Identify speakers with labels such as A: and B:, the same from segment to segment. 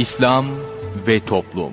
A: İslam ve Toplum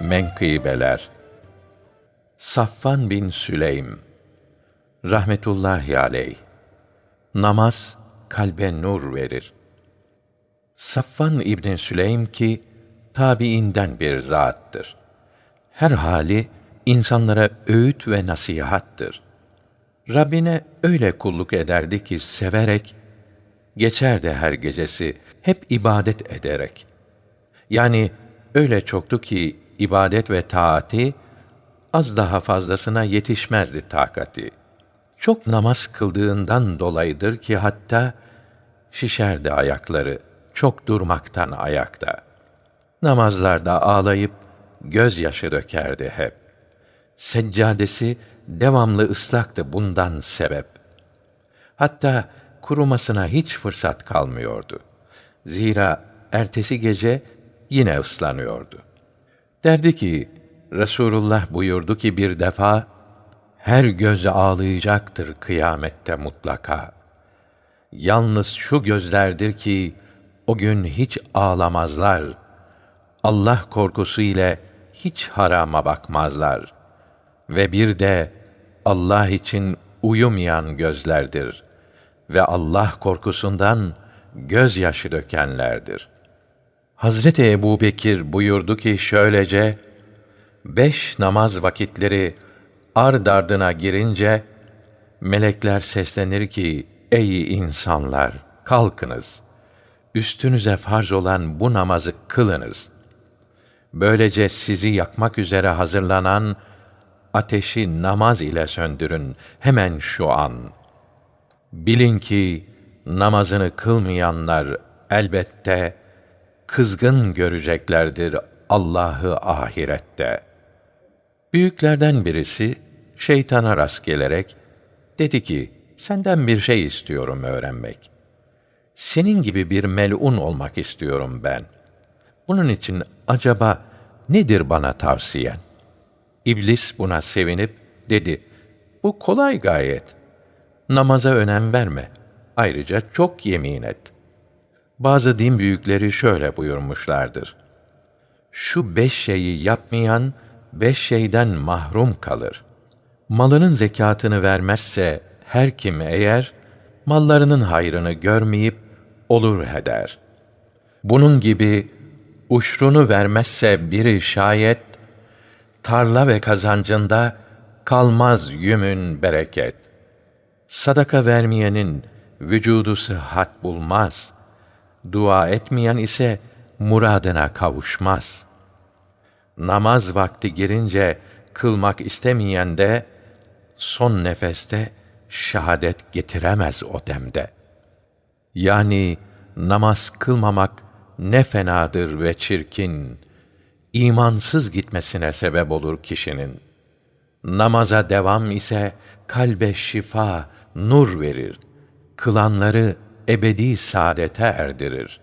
B: menkıbeler Safvan bin Süleym rahmetullahi aleyh Namaz kalbe nur verir. Safvan İbn Süleym ki tabiinden bir zattır. Her hali insanlara öğüt ve nasihattır. Rabbine öyle kulluk ederdi ki severek geçerdi her gecesi hep ibadet ederek. Yani öyle çoktu ki ibadet ve taati az daha fazlasına yetişmezdi takati. Çok namaz kıldığından dolayıdır ki hatta şişerdi ayakları çok durmaktan ayakta. Namazlarda ağlayıp gözyaşı dökerdi hep. Seccadesi devamlı ıslaktı bundan sebep. Hatta kurumasına hiç fırsat kalmıyordu. Zira ertesi gece yine ıslanıyordu. Derdi ki, Resulullah buyurdu ki bir defa, her göz ağlayacaktır kıyamette mutlaka. Yalnız şu gözlerdir ki, o gün hiç ağlamazlar. Allah korkusu ile hiç harama bakmazlar. Ve bir de Allah için uyumayan gözlerdir ve Allah korkusundan gözyaşı dökenlerdir.'' Hazreti Ebu Bekir buyurdu ki şöylece, beş namaz vakitleri ard ardına girince, melekler seslenir ki, ey insanlar, kalkınız, üstünüze farz olan bu namazı kılınız. Böylece sizi yakmak üzere hazırlanan ateşi namaz ile söndürün hemen şu an. Bilin ki namazını kılmayanlar elbette kızgın göreceklerdir Allah'ı ahirette. Büyüklerden birisi şeytana rast gelerek dedi ki: Senden bir şey istiyorum öğrenmek. Senin gibi bir melun olmak istiyorum ben. Bunun için acaba nedir bana tavsiyen? İblis buna sevinip dedi: Bu kolay gayet. Namaza önem verme. Ayrıca çok yemin et.'' Bazı din büyükleri şöyle buyurmuşlardır. Şu beş şeyi yapmayan, beş şeyden mahrum kalır. Malının zekatını vermezse her kim eğer, mallarının hayrını görmeyip olur heder. Bunun gibi uşrunu vermezse biri şayet, tarla ve kazancında kalmaz yümün bereket. Sadaka vermeyenin vücudu sıhhat bulmaz.'' Dua etmeyen ise muradına kavuşmaz. Namaz vakti girince kılmak istemeyen de son nefeste şahadet getiremez o demde. Yani namaz kılmamak ne fenadır ve çirkin, imansız gitmesine sebep olur kişinin. Namaza devam ise kalbe şifa, nur verir. Kılanları ebedi saadete erdirir.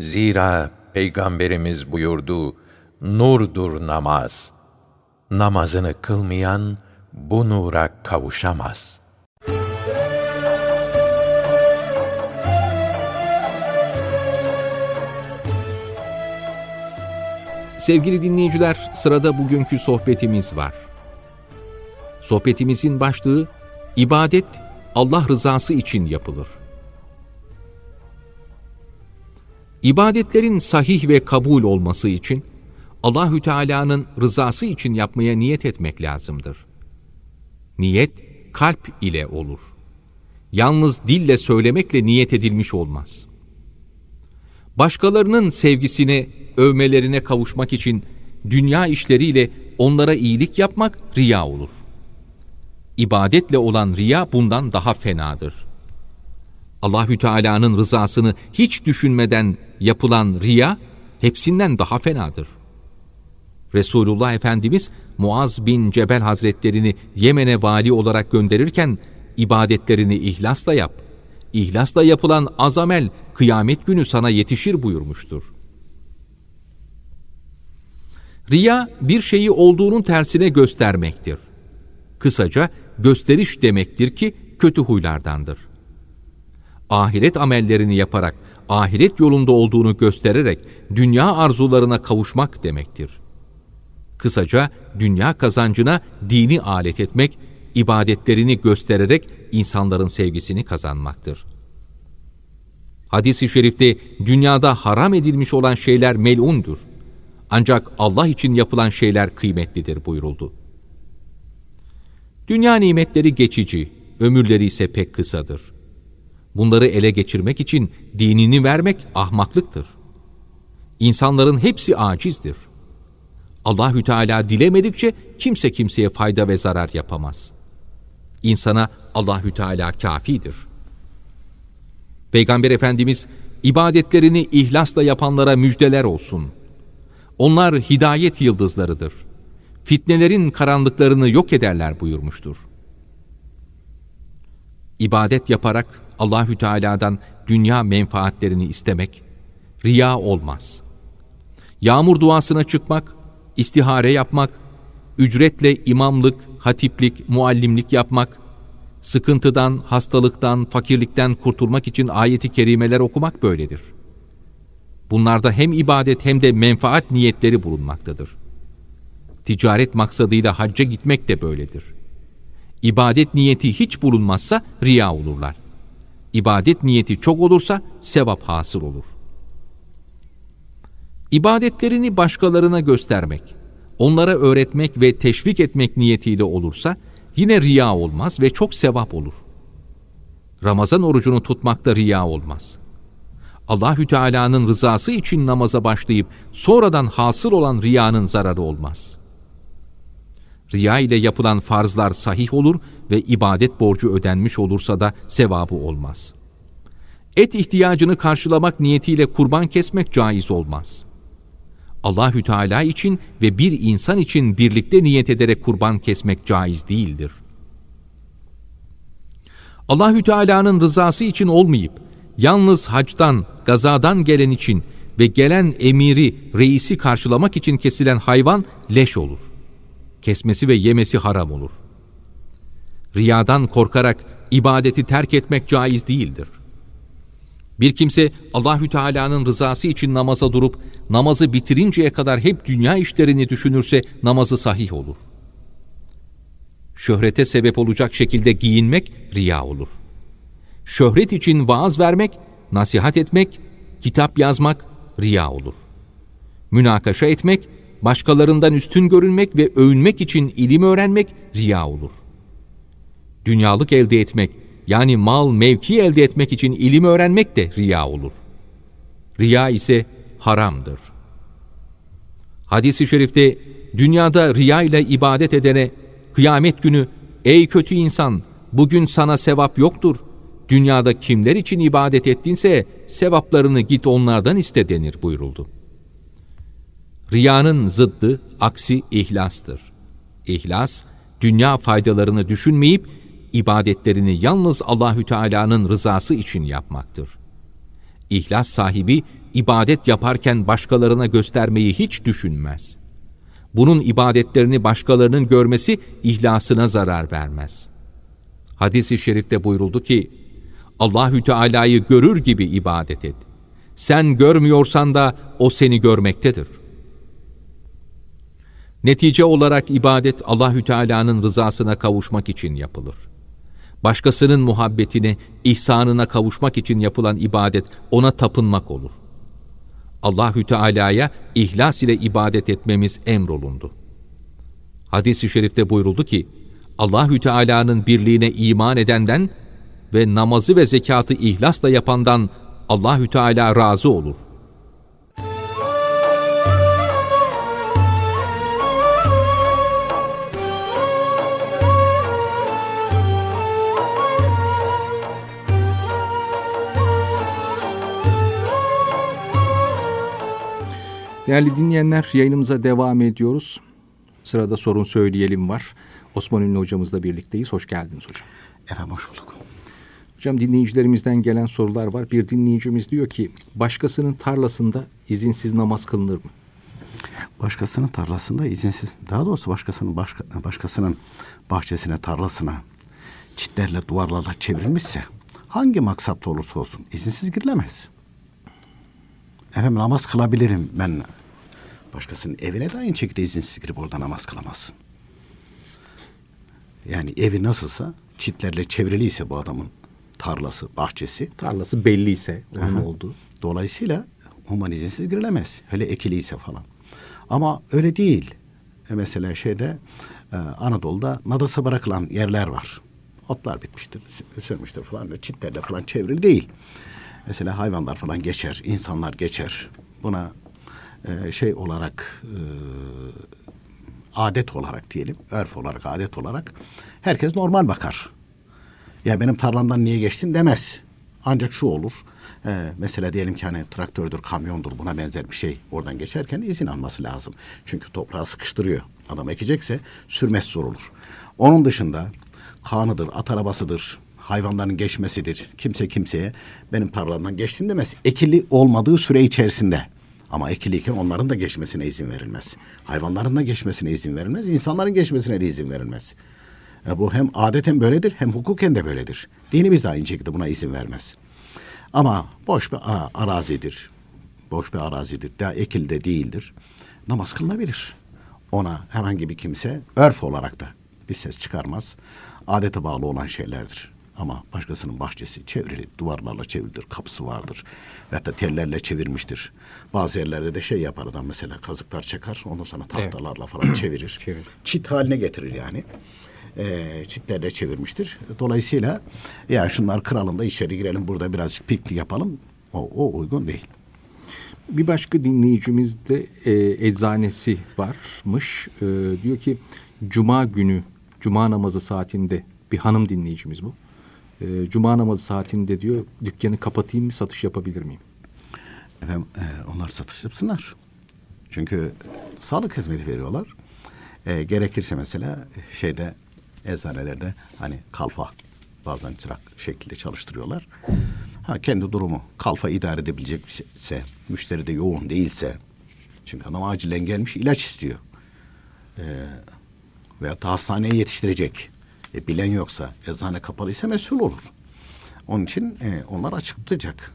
B: Zira Peygamberimiz buyurdu, nurdur namaz. Namazını kılmayan bu nura kavuşamaz.''
A: Sevgili dinleyiciler, sırada bugünkü sohbetimiz var. Sohbetimizin başlığı ibadet Allah rızası için yapılır. İbadetlerin sahih ve kabul olması için Allahü Teala'nın rızası için yapmaya niyet etmek lazımdır. Niyet kalp ile olur. yalnız dille söylemekle niyet edilmiş olmaz. Başkalarının sevgisine, övmelerine kavuşmak için dünya işleriyle onlara iyilik yapmak riya olur. İbadetle olan riya bundan daha fenadır. Allahü Teala'nın rızasını hiç düşünmeden yapılan riya hepsinden daha fenadır. Resulullah Efendimiz Muaz bin Cebel Hazretlerini Yemen'e vali olarak gönderirken ibadetlerini ihlasla yap. İhlasla yapılan azamel kıyamet günü sana yetişir buyurmuştur. Riya bir şeyi olduğunun tersine göstermektir. Kısaca gösteriş demektir ki kötü huylardandır. Ahiret amellerini yaparak, ahiret yolunda olduğunu göstererek dünya arzularına kavuşmak demektir. Kısaca dünya kazancına dini alet etmek, ibadetlerini göstererek insanların sevgisini kazanmaktır. Hadis-i şerifte dünyada haram edilmiş olan şeyler melundur. Ancak Allah için yapılan şeyler kıymetlidir buyuruldu. Dünya nimetleri geçici, ömürleri ise pek kısadır. Bunları ele geçirmek için dinini vermek ahmaklıktır. İnsanların hepsi acizdir. Allahü Teala dilemedikçe kimse kimseye fayda ve zarar yapamaz. İnsana Allahü Teala kafidir. Peygamber Efendimiz ibadetlerini ihlasla yapanlara müjdeler olsun. Onlar hidayet yıldızlarıdır. Fitnelerin karanlıklarını yok ederler buyurmuştur. İbadet yaparak Allahü Teala'dan dünya menfaatlerini istemek riya olmaz. Yağmur duasına çıkmak, istihare yapmak, ücretle imamlık, hatiplik, muallimlik yapmak, sıkıntıdan, hastalıktan, fakirlikten kurtulmak için ayeti kerimeler okumak böyledir. Bunlarda hem ibadet hem de menfaat niyetleri bulunmaktadır. Ticaret maksadıyla hacca gitmek de böyledir. İbadet niyeti hiç bulunmazsa riya olurlar. İbadet niyeti çok olursa sevap hasıl olur. İbadetlerini başkalarına göstermek, onlara öğretmek ve teşvik etmek niyetiyle olursa yine riya olmaz ve çok sevap olur. Ramazan orucunu tutmakta riya olmaz. Allahü Teala'nın rızası için namaza başlayıp sonradan hasıl olan riyanın zararı olmaz. Riya ile yapılan farzlar sahih olur ve ibadet borcu ödenmiş olursa da sevabı olmaz. Et ihtiyacını karşılamak niyetiyle kurban kesmek caiz olmaz.'' Allahü Teala için ve bir insan için birlikte niyet ederek kurban kesmek caiz değildir. Allahü Teala'nın rızası için olmayıp yalnız hacdan, gazadan gelen için ve gelen emiri, reisi karşılamak için kesilen hayvan leş olur. Kesmesi ve yemesi haram olur. Riyadan korkarak ibadeti terk etmek caiz değildir. Bir kimse Allahü Teala'nın rızası için namaza durup namazı bitirinceye kadar hep dünya işlerini düşünürse namazı sahih olur. Şöhrete sebep olacak şekilde giyinmek riya olur. Şöhret için vaaz vermek, nasihat etmek, kitap yazmak riya olur. Münakaşa etmek, başkalarından üstün görünmek ve övünmek için ilim öğrenmek riya olur. Dünyalık elde etmek, yani mal mevki elde etmek için ilim öğrenmek de riya olur. Riya ise haramdır. Hadis-i şerifte dünyada riya ile ibadet edene kıyamet günü ey kötü insan bugün sana sevap yoktur. Dünyada kimler için ibadet ettinse sevaplarını git onlardan iste denir buyuruldu. Riyanın zıddı, aksi ihlastır. İhlas, dünya faydalarını düşünmeyip ibadetlerini yalnız Allahü Teala'nın rızası için yapmaktır. İhlas sahibi ibadet yaparken başkalarına göstermeyi hiç düşünmez. Bunun ibadetlerini başkalarının görmesi ihlasına zarar vermez. Hadis-i şerifte buyuruldu ki, Allahü Teala'yı görür gibi ibadet et. Sen görmüyorsan da o seni görmektedir. Netice olarak ibadet Allahü Teala'nın rızasına kavuşmak için yapılır. Başkasının muhabbetine, ihsanına kavuşmak için yapılan ibadet ona tapınmak olur. Allahü Teala'ya ihlas ile ibadet etmemiz emrolundu. Hadis-i şerifte buyuruldu ki, Allahü Teala'nın birliğine iman edenden
C: ve namazı ve zekatı ihlasla yapandan Allahü Teala razı olur.
A: Değerli dinleyenler yayınımıza devam ediyoruz. Sırada sorun söyleyelim var. Osman Ünlü hocamızla birlikteyiz. Hoş geldiniz hocam.
D: Efendim hoş bulduk.
A: Hocam dinleyicilerimizden gelen sorular var. Bir dinleyicimiz diyor ki başkasının tarlasında izinsiz namaz kılınır mı?
D: Başkasının tarlasında izinsiz, daha doğrusu başkasının başka, başkasının bahçesine, tarlasına çitlerle, duvarlarla çevrilmişse hangi maksatla olursa olsun izinsiz girilemez. Efendim namaz kılabilirim ben. Başkasının evine de aynı şekilde izinsiz girip orada namaz kılamazsın. Yani evi nasılsa çitlerle çevriliyse bu adamın tarlası, bahçesi
A: Tarlası belliyse onun
D: Aha.
A: olduğu.
D: Dolayısıyla human izinsiz girilemez. Hele ekiliyse falan. Ama öyle değil. E mesela şeyde e, Anadolu'da nadasa bırakılan yerler var. Otlar bitmiştir, sürmüştür falan. Çitlerle falan çevrili değil. Mesela hayvanlar falan geçer, insanlar geçer. Buna e, şey olarak e, adet olarak diyelim, örf olarak, adet olarak herkes normal bakar. Ya benim tarlamdan niye geçtin demez. Ancak şu olur. e, mesela diyelim ki hani traktördür, kamyondur buna benzer bir şey oradan geçerken izin alması lazım. Çünkü toprağı sıkıştırıyor. Adam ekecekse sürmesi zor olur. Onun dışında kanıdır, at arabasıdır, hayvanların geçmesidir. Kimse kimseye benim tarlamdan geçtin demez. Ekili olmadığı süre içerisinde. Ama ekiliyken onların da geçmesine izin verilmez. Hayvanların da geçmesine izin verilmez. insanların geçmesine de izin verilmez. E bu hem adeten böyledir hem hukuken de böyledir. Dinimiz de aynı şekilde buna izin vermez. Ama boş bir arazidir. Boş bir arazidir. Daha ekilde değildir. Namaz kılınabilir. Ona herhangi bir kimse örf olarak da bir ses çıkarmaz. Adete bağlı olan şeylerdir. Ama başkasının bahçesi çevrili, duvarlarla çevrilidir, kapısı vardır. Ve da tellerle çevirmiştir. Bazı yerlerde de şey yapar adam mesela kazıklar çakar, ondan sonra tahtalarla falan çevirir. Çit haline getirir yani e, çitlerle çevirmiştir. Dolayısıyla ya şunlar kıralım da içeri girelim burada birazcık piknik yapalım. O, o uygun değil.
A: Bir başka dinleyicimizde e, eczanesi varmış. E, diyor ki cuma günü, cuma namazı saatinde bir hanım dinleyicimiz bu. E, cuma namazı saatinde diyor dükkanı kapatayım mı satış yapabilir miyim?
D: Efendim e, onlar satış yapsınlar. Çünkü sağlık hizmeti veriyorlar. E, gerekirse mesela şeyde eczanelerde hani kalfa bazen çırak şekilde çalıştırıyorlar. Ha kendi durumu kalfa idare edebilecekse, müşteri de yoğun değilse çünkü adam acilen gelmiş ilaç istiyor. E, veyahut da hastaneye yetiştirecek. E, bilen yoksa, eczane kapalıysa mesul olur. Onun için e, onlar açık tutacak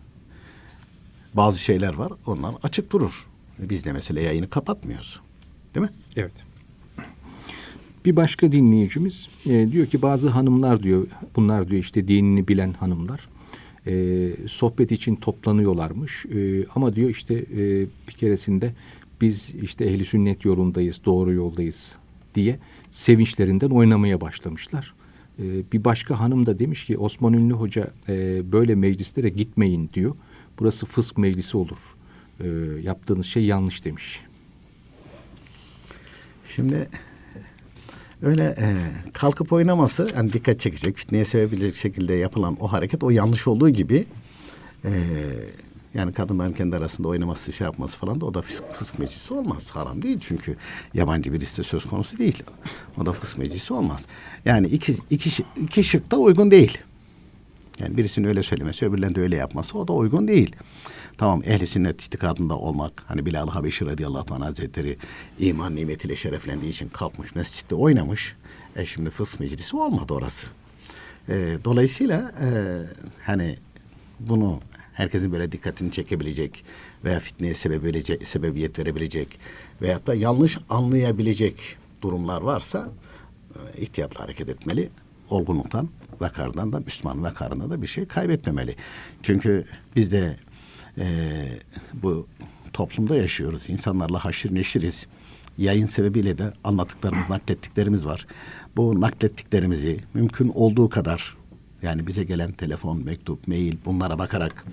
D: bazı şeyler var. Onlar açık durur. Biz de mesela yayını kapatmıyoruz. Değil mi?
A: Evet. Bir başka dinleyicimiz e, diyor ki bazı hanımlar diyor bunlar diyor işte dinini bilen hanımlar e, sohbet için toplanıyorlarmış E, ama diyor işte e, bir keresinde biz işte ehli sünnet yolundayız doğru yoldayız diye sevinçlerinden oynamaya başlamışlar. E, bir başka hanım da demiş ki Osman Ünlü Hoca e, böyle meclislere gitmeyin diyor. Burası fısk meclisi olur. E, yaptığınız şey yanlış demiş.
D: Şimdi öyle e, kalkıp oynaması yani dikkat çekecek, fitneye sevebilecek şekilde yapılan o hareket o yanlış olduğu gibi e, yani kadınların kendi arasında oynaması, şey yapması falan da o da fısk, fısk meclisi olmaz. Haram değil çünkü yabancı birisi de söz konusu değil. O da fısk meclisi olmaz. Yani iki, iki, iki şık da uygun değil. Yani birisinin öyle söylemesi, öbürlerinin de öyle yapması o da uygun değil. Tamam ehli sünnet itikadında olmak, hani Bilal-i Habeşi radıyallahu anh hazretleri iman nimetiyle şereflendiği için kalkmış mescitte oynamış. E şimdi fıs meclisi olmadı orası. E, dolayısıyla e, hani bunu herkesin böyle dikkatini çekebilecek veya fitneye sebebilecek, sebebiyet verebilecek veyahut da yanlış anlayabilecek durumlar varsa e, ihtiyatla hareket etmeli. Olgunluktan, vakardan da Müslüman vakarında da bir şey kaybetmemeli. Çünkü biz de e, bu toplumda yaşıyoruz. İnsanlarla haşir neşiriz. Yayın sebebiyle de anlattıklarımız, naklettiklerimiz var. Bu naklettiklerimizi mümkün olduğu kadar Yani bize gelen telefon, mektup, mail bunlara bakarak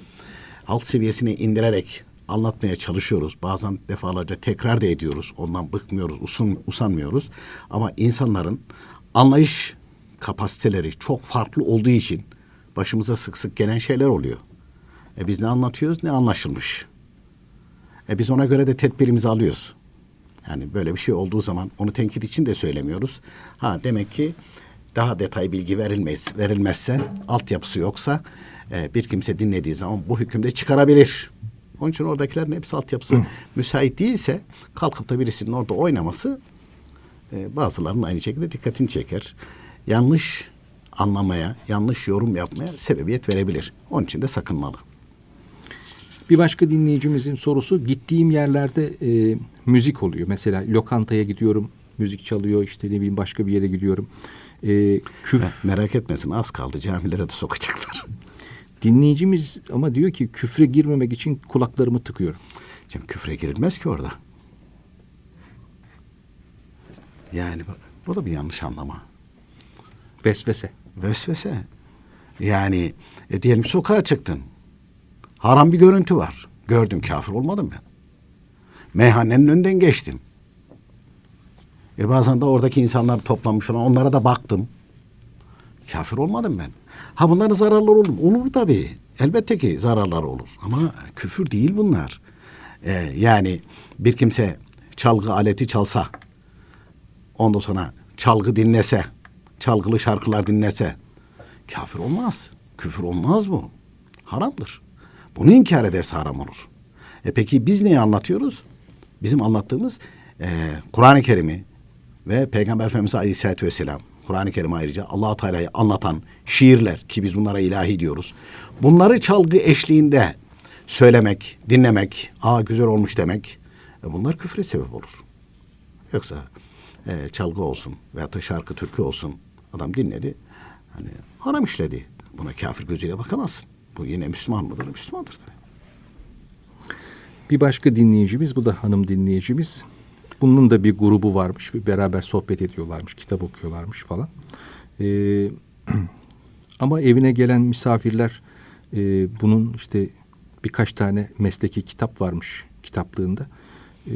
D: alt seviyesine indirerek anlatmaya çalışıyoruz. Bazen defalarca tekrar da ediyoruz. Ondan bıkmıyoruz, usun, usanmıyoruz. Ama insanların anlayış kapasiteleri çok farklı olduğu için başımıza sık sık gelen şeyler oluyor. E biz ne anlatıyoruz ne anlaşılmış. E biz ona göre de tedbirimizi alıyoruz. Yani böyle bir şey olduğu zaman onu tenkit için de söylemiyoruz. Ha demek ki daha detay bilgi verilmez, verilmezse, altyapısı yoksa e, bir kimse dinlediği zaman bu hükümde çıkarabilir. Onun için oradakilerin hepsi altyapısı müsait değilse kalkıp da birisinin orada oynaması e, bazılarının aynı şekilde dikkatini çeker. Yanlış anlamaya, yanlış yorum yapmaya sebebiyet verebilir. Onun için de sakınmalı.
A: Bir başka dinleyicimizin sorusu gittiğim yerlerde e, müzik oluyor. Mesela lokantaya gidiyorum müzik çalıyor işte ne bileyim başka bir yere gidiyorum. E, küf
D: Merak etmesin az kaldı camilere de sokacaklar.
A: dinleyicimiz ama diyor ki küfre girmemek için kulaklarımı tıkıyorum.
D: Şimdi küfre girilmez ki orada. Yani bu, bu da bir yanlış anlama.
A: Vesvese.
D: Vesvese. Yani e, diyelim sokağa çıktın. Haram bir görüntü var. Gördüm kafir olmadım ben. Meyhanenin önünden geçtim. E bazen de oradaki insanlar toplanmış falan onlara da baktım. Kafir olmadım ben. Ha bunların zararları olur mu? Olur tabii. Elbette ki zararları olur. Ama küfür değil bunlar. E, yani bir kimse çalgı aleti çalsa, ondan sonra çalgı dinlese, çalgılı şarkılar dinlese kafir olmaz. Küfür olmaz bu. Haramdır. Bunu inkar ederse haram olur. E peki biz neyi anlatıyoruz? Bizim anlattığımız e, Kur'an-ı Kerim'i ve Peygamber Efendimiz Aleyhisselatü Vesselam Kur'an-ı Kerim ayrıca allah Teala'yı anlatan şiirler ki biz bunlara ilahi diyoruz. Bunları çalgı eşliğinde söylemek, dinlemek, aa güzel olmuş demek e, bunlar küfre sebep olur. Yoksa e, çalgı olsun veyahut da şarkı türkü olsun adam dinledi. Hani haram işledi. Buna kafir gözüyle bakamazsın. Bu yine Müslüman mıdır? Müslümandır tabii.
A: Bir başka dinleyicimiz bu da hanım dinleyicimiz. Bunun da bir grubu varmış. Bir beraber sohbet ediyorlarmış, kitap okuyorlarmış falan. Ee, ama evine gelen misafirler e, bunun işte birkaç tane mesleki kitap varmış kitaplığında. Ee,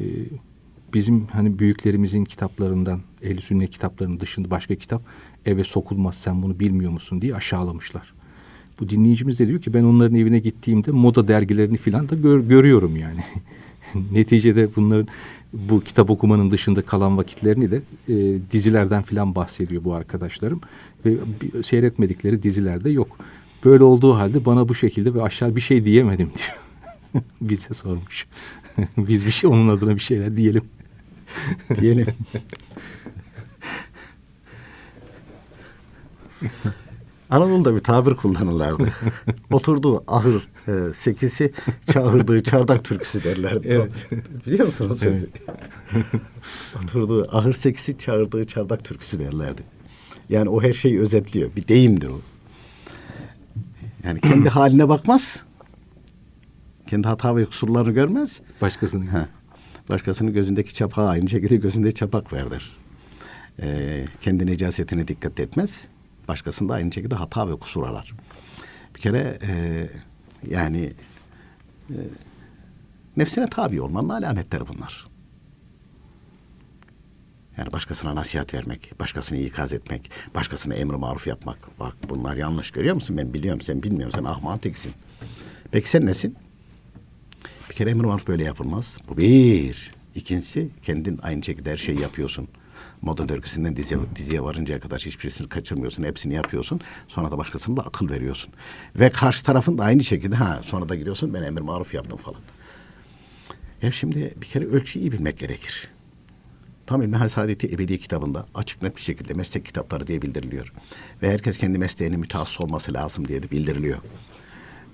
A: bizim hani büyüklerimizin kitaplarından, ehl sünnet kitaplarının dışında başka kitap eve sokulmaz sen bunu bilmiyor musun diye aşağılamışlar. Bu dinleyicimiz de diyor ki ben onların evine gittiğimde moda dergilerini filan da gör- görüyorum yani. Neticede bunların bu kitap okumanın dışında kalan vakitlerini de e, dizilerden filan bahsediyor bu arkadaşlarım. Ve seyretmedikleri dizilerde yok. Böyle olduğu halde bana bu şekilde ve aşağı bir şey diyemedim diyor. Bize sormuş. Biz bir şey onun adına bir şeyler diyelim.
D: Diyelim. Anadolu'da bir tabir kullanırlardı. Oturduğu ahır e, sekisi çağırdığı çardak türküsü derlerdi. Biliyor musun o sözü? Oturduğu ahır sekisi çağırdığı çardak türküsü derlerdi. Yani o her şeyi özetliyor. Bir deyimdir o. Yani kendi haline bakmaz. Kendi hata ve kusurlarını görmez.
A: Başkasının.
D: Ha. Başkasının gözündeki çapağı aynı şekilde gözünde çapak verdir. Ee, kendi necasetine dikkat etmez. Başkasında aynı şekilde hata ve kusur arar. Bir kere e, yani e, nefsine tabi olmanın alametleri bunlar. Yani başkasına nasihat vermek, başkasını ikaz etmek, başkasına emri maruf yapmak. Bak bunlar yanlış görüyor musun? Ben biliyorum, sen bilmiyorsun. Sen ahman teksin. Peki sen nesin? Bir kere emir maruf böyle yapılmaz. Bu bir. İkincisi kendin aynı şekilde her şeyi yapıyorsun. Moda dergisinden diziye, diziye varıncaya kadar hiçbirisini kaçırmıyorsun. Hepsini yapıyorsun. Sonra da başkasına da akıl veriyorsun. Ve karşı tarafın da aynı şekilde ha sonra da gidiyorsun ben emir maruf yaptım falan. Ya şimdi bir kere ölçüyü iyi bilmek gerekir. Tam İlmihal Saadeti Ebedi kitabında açık net bir şekilde meslek kitapları diye bildiriliyor. Ve herkes kendi mesleğine mütehassıs olması lazım diye de bildiriliyor.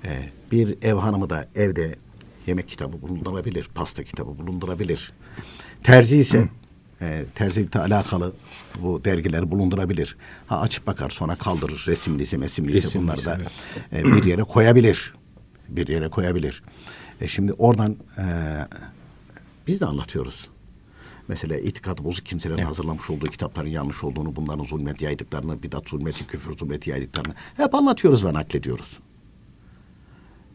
D: Ee, bir ev hanımı da evde yemek kitabı bulundurabilir, pasta kitabı bulundurabilir. Terzi ise e, terzilikle alakalı bu dergileri bulundurabilir. Ha açıp bakar sonra kaldırır resimliyse mesimliyse
A: Resimliyse,
D: bunları da e, bir yere koyabilir. Bir yere koyabilir. E, şimdi oradan e, biz de anlatıyoruz. Mesela itikadı bozuk kimselerin hazırlamış olduğu kitapların yanlış olduğunu, bunların zulmet yaydıklarını, bidat zulmeti, küfür zulmeti yaydıklarını hep anlatıyoruz ve naklediyoruz.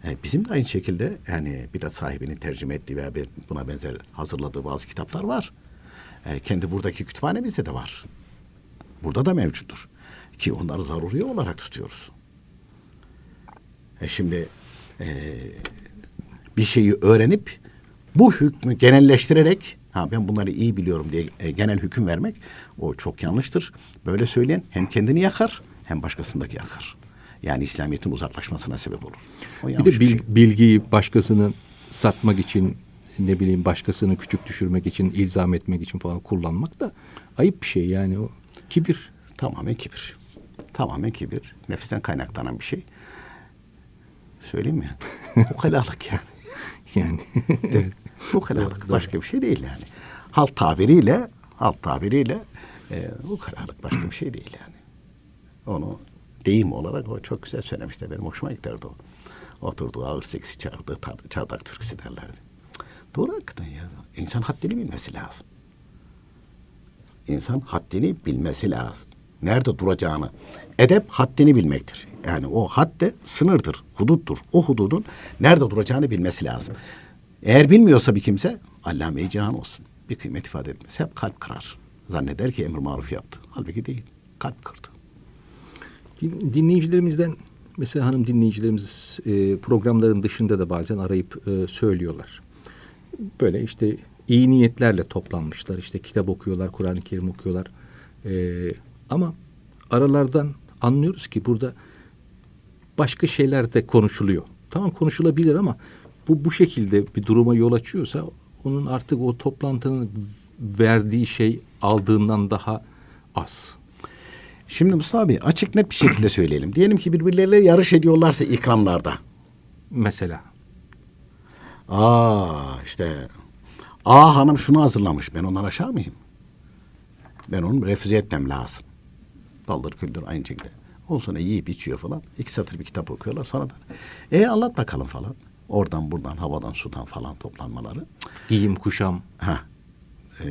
D: E, bizim de aynı şekilde yani bidat sahibinin tercüme ettiği veya buna benzer hazırladığı bazı kitaplar var. E, kendi buradaki kütüphanemizde de var. Burada da mevcuttur. Ki onları zaruri olarak tutuyoruz. E şimdi e, bir şeyi öğrenip bu hükmü genelleştirerek ha ben bunları iyi biliyorum diye e, genel hüküm vermek o çok yanlıştır. Böyle söyleyen hem kendini yakar hem başkasındaki yakar. Yani İslamiyet'in uzaklaşmasına sebep olur. O
A: Bir de
D: yanlış bir,
A: bil-
D: şey.
A: bilgiyi başkasını satmak için ne bileyim başkasını küçük düşürmek için, ilzam etmek için falan kullanmak da ayıp bir şey yani o kibir.
D: Tamamen kibir. Tamamen kibir. Nefisten kaynaklanan bir şey. Söyleyeyim mi? Ukalalık yani.
A: Yani
D: Evet. Ukalalık. Başka bir şey değil yani. Halk tabiriyle halk tabiriyle e, ukalalık başka bir şey değil yani. Onu deyim olarak o çok güzel söylemişti. Benim hoşuma giderdi o. Oturduğu ağır seksi çağırdığı çardak türküsü derlerdi. Doğru hakikaten ya. İnsan haddini bilmesi lazım. İnsan haddini bilmesi lazım. Nerede duracağını. Edep haddini bilmektir. Yani o hadde sınırdır, huduttur. O hududun nerede duracağını bilmesi lazım. Eğer bilmiyorsa bir kimse allame-i cihan olsun. Bir kıymet ifade etmez. Hep kalp kırar. Zanneder ki emir maruf yaptı. Halbuki değil. Kalp kırdı.
A: Din- dinleyicilerimizden mesela hanım dinleyicilerimiz e, programların dışında da bazen arayıp e, söylüyorlar. Böyle işte iyi niyetlerle toplanmışlar. İşte kitap okuyorlar, Kur'an-ı Kerim okuyorlar. E, ama aralardan anlıyoruz ki burada başka şeyler de konuşuluyor. Tamam konuşulabilir ama bu bu şekilde bir duruma yol açıyorsa onun artık o toplantının verdiği şey aldığından daha az.
D: Şimdi Mustafa abi açık net bir şekilde söyleyelim. Diyelim ki birbirleriyle yarış ediyorlarsa ikramlarda.
A: Mesela
D: Aa işte A hanım şunu hazırlamış. Ben ondan aşağı mıyım? Ben onu refüze etmem lazım. Daldır küldür aynı şekilde. Ondan sonra yiyip içiyor falan. İki satır bir kitap okuyorlar. Sonra da e anlat bakalım falan. Oradan buradan havadan sudan falan toplanmaları.
A: giyim kuşam
D: Ha. Ee,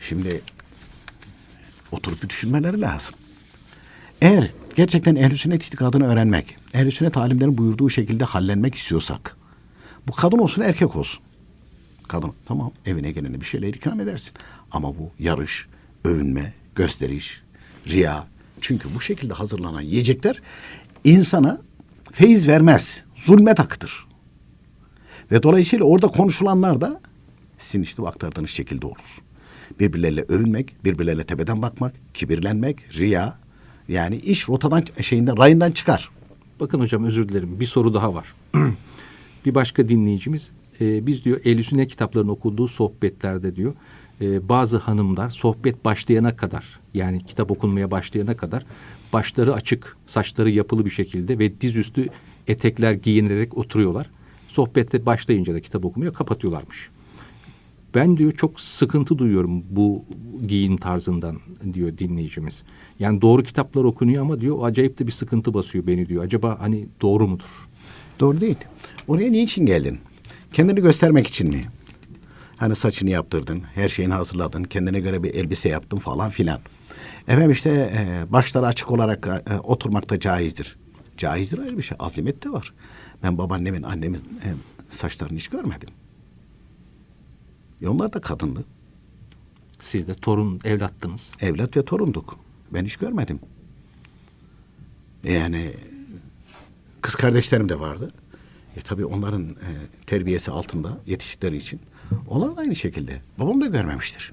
D: şimdi oturup bir düşünmeleri lazım. Eğer gerçekten ehl-i sünnet itikadını öğrenmek, ehl-i sünnet alimlerin buyurduğu şekilde hallenmek istiyorsak, bu kadın olsun erkek olsun. Kadın tamam evine gelene bir şeyler ikram edersin. Ama bu yarış, övünme, gösteriş, riya. Çünkü bu şekilde hazırlanan yiyecekler insana feyiz vermez. Zulmet akıtır. Ve dolayısıyla orada konuşulanlar da sizin işte aktardığınız şekilde olur. Birbirleriyle övünmek, birbirleriyle tepeden bakmak, kibirlenmek, riya. Yani iş rotadan şeyinden rayından çıkar.
A: Bakın hocam özür dilerim bir soru daha var. bir başka dinleyicimiz e, biz diyor Ehl-i Sünnet kitaplarının okunduğu sohbetlerde diyor e, bazı hanımlar sohbet başlayana kadar yani kitap okunmaya başlayana kadar başları açık saçları yapılı bir şekilde ve dizüstü etekler giyinerek oturuyorlar. Sohbette başlayınca da kitap okumaya kapatıyorlarmış. Ben diyor çok sıkıntı duyuyorum bu giyim tarzından diyor dinleyicimiz. Yani doğru kitaplar okunuyor ama diyor acayip de bir sıkıntı basıyor beni diyor. Acaba hani doğru mudur?
D: Doğru değil. Oraya niçin geldin? Kendini göstermek için mi? Hani saçını yaptırdın, her şeyini hazırladın, kendine göre bir elbise yaptın falan filan. Efendim işte e, başları açık olarak e, oturmak da caizdir. Caizdir ayrı bir şey. Azimet de var. Ben babaannemin, annemin e, saçlarını hiç görmedim. E onlar da kadındı.
A: Siz de torun evlattınız.
D: Evlat ve torunduk. Ben hiç görmedim. E Yani kız kardeşlerim de vardı. E tabii onların e, terbiyesi altında yetiştikleri için. Onlar da aynı şekilde. Babam da görmemiştir.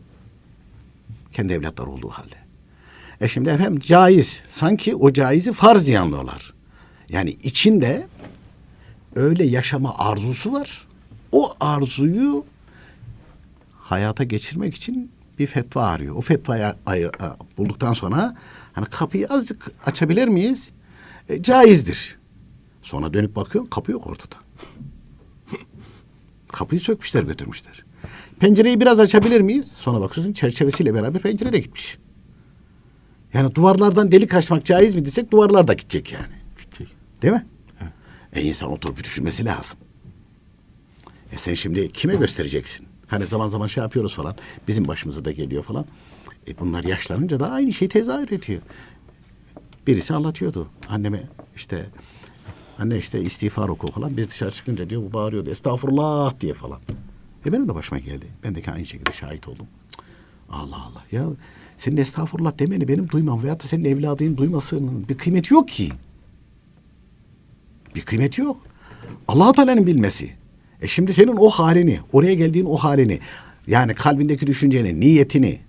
D: Kendi evlatlar olduğu halde. E şimdi efendim caiz. Sanki o caizi farz diye anlıyorlar. Yani içinde öyle yaşama arzusu var. O arzuyu hayata geçirmek için bir fetva arıyor. O fetvayı bulduktan sonra hani kapıyı azıcık açabilir miyiz? E, caizdir. Sonra dönüp bakıyor kapı yok ortada. Kapıyı sökmüşler götürmüşler. Pencereyi biraz açabilir miyiz? Sonra bakıyorsun çerçevesiyle beraber pencere de gitmiş. Yani duvarlardan delik açmak caiz mi desek duvarlar da gidecek yani. Değil mi? E insan oturup bir düşünmesi lazım. E sen şimdi kime göstereceksin? Hani zaman zaman şey yapıyoruz falan. Bizim başımıza da geliyor falan. E bunlar yaşlanınca da aynı şey tezahür ediyor. Birisi anlatıyordu anneme işte anne işte istiğfar oku falan. Biz dışarı çıkınca diyor bu bağırıyordu estağfurullah diye falan. E benim de başıma geldi. Ben de aynı şekilde şahit oldum. Allah Allah ya senin estağfurullah demeni benim duymam veyahut da senin evladının duymasının bir kıymeti yok ki. Bir kıymeti yok. allah Teala'nın bilmesi. E şimdi senin o halini, oraya geldiğin o halini, yani kalbindeki düşünceni, niyetini,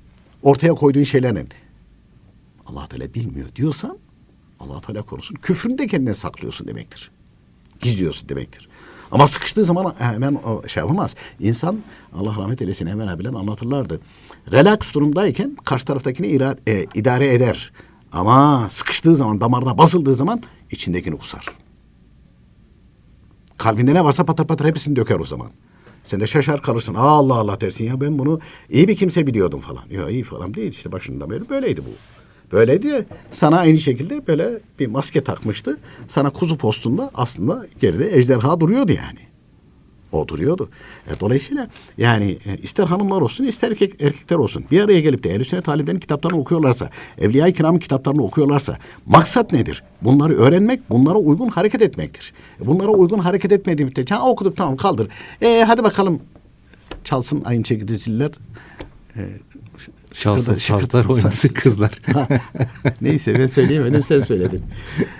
D: ortaya koyduğun şeylerin allah Teala bilmiyor diyorsan allah Teala korusun küfrünü de kendine saklıyorsun demektir. Gizliyorsun demektir. Ama sıkıştığı zaman hemen o şey yapamaz. İnsan Allah rahmet eylesin Enver abilen anlatırlardı. Relax durumdayken karşı taraftakini ira- e, idare eder. Ama sıkıştığı zaman damarına basıldığı zaman içindekini kusar. Kalbinde ne varsa patır patır hepsini döker o zaman. Sen de şaşar kalırsın. Aa, Allah Allah dersin ya ben bunu iyi bir kimse biliyordum falan. Ya iyi falan değil işte başından beri böyleydi bu. Böyleydi ya sana aynı şekilde böyle bir maske takmıştı. Sana kuzu postunda aslında geride ejderha duruyordu yani. O duruyordu. E, dolayısıyla yani e, ister hanımlar olsun ister erkek, erkekler olsun bir araya gelip de ehl sünnet alimlerin kitaplarını okuyorlarsa, Evliya-i Kiram'ın kitaplarını okuyorlarsa maksat nedir? Bunları öğrenmek, bunlara uygun hareket etmektir. E, bunlara uygun hareket etmediği müddetçe ha okuduk tamam kaldır. E, hadi bakalım çalsın aynı şekilde ziller. E, Şıkırda-
C: sazlar oynasın kızlar.
D: Neyse ben söyleyemedim sen söyledin.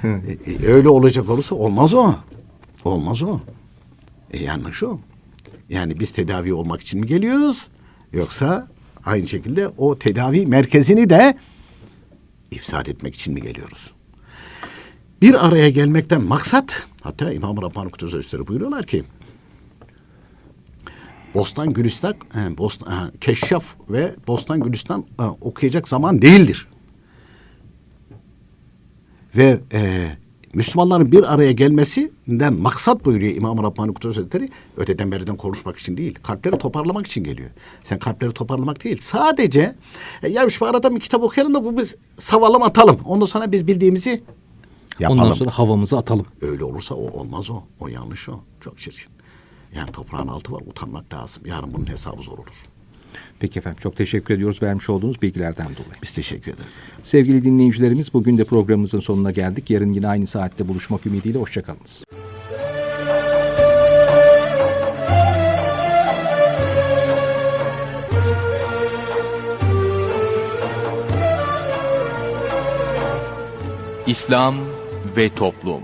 D: E, e, öyle olacak olursa olmaz o. Olmaz o. E, yanlış o. Yani biz tedavi olmak için mi geliyoruz? Yoksa aynı şekilde o tedavi merkezini de ifsad etmek için mi geliyoruz? Bir araya gelmekten maksat, hatta İmam Rabbani Kutusu Üstleri buyuruyorlar ki, Bostan Gülistan, he, Bostan, ha, Keşşaf ve Bostan Gülistan ha, okuyacak zaman değildir. Ve e, Müslümanların bir araya gelmesinden maksat buyuruyor İmam-ı Rabbani Kutusu Hazretleri. Öteden beriden konuşmak için değil. Kalpleri toparlamak için geliyor. Sen kalpleri toparlamak değil. Sadece e, ya şu arada bir kitap okuyalım da bu biz savalım atalım. Ondan sonra biz bildiğimizi yapalım.
C: Ondan sonra havamızı atalım.
D: Öyle olursa o olmaz o. O yanlış o. Çok çirkin. Yani toprağın altı var utanmak lazım. Yarın bunun hesabı zor olur.
C: Peki efendim çok teşekkür ediyoruz vermiş olduğunuz bilgilerden dolayı.
D: Biz teşekkür ederiz.
C: Sevgili dinleyicilerimiz bugün de programımızın sonuna geldik. Yarın yine aynı saatte buluşmak ümidiyle hoşçakalınız.
A: İslam ve Toplum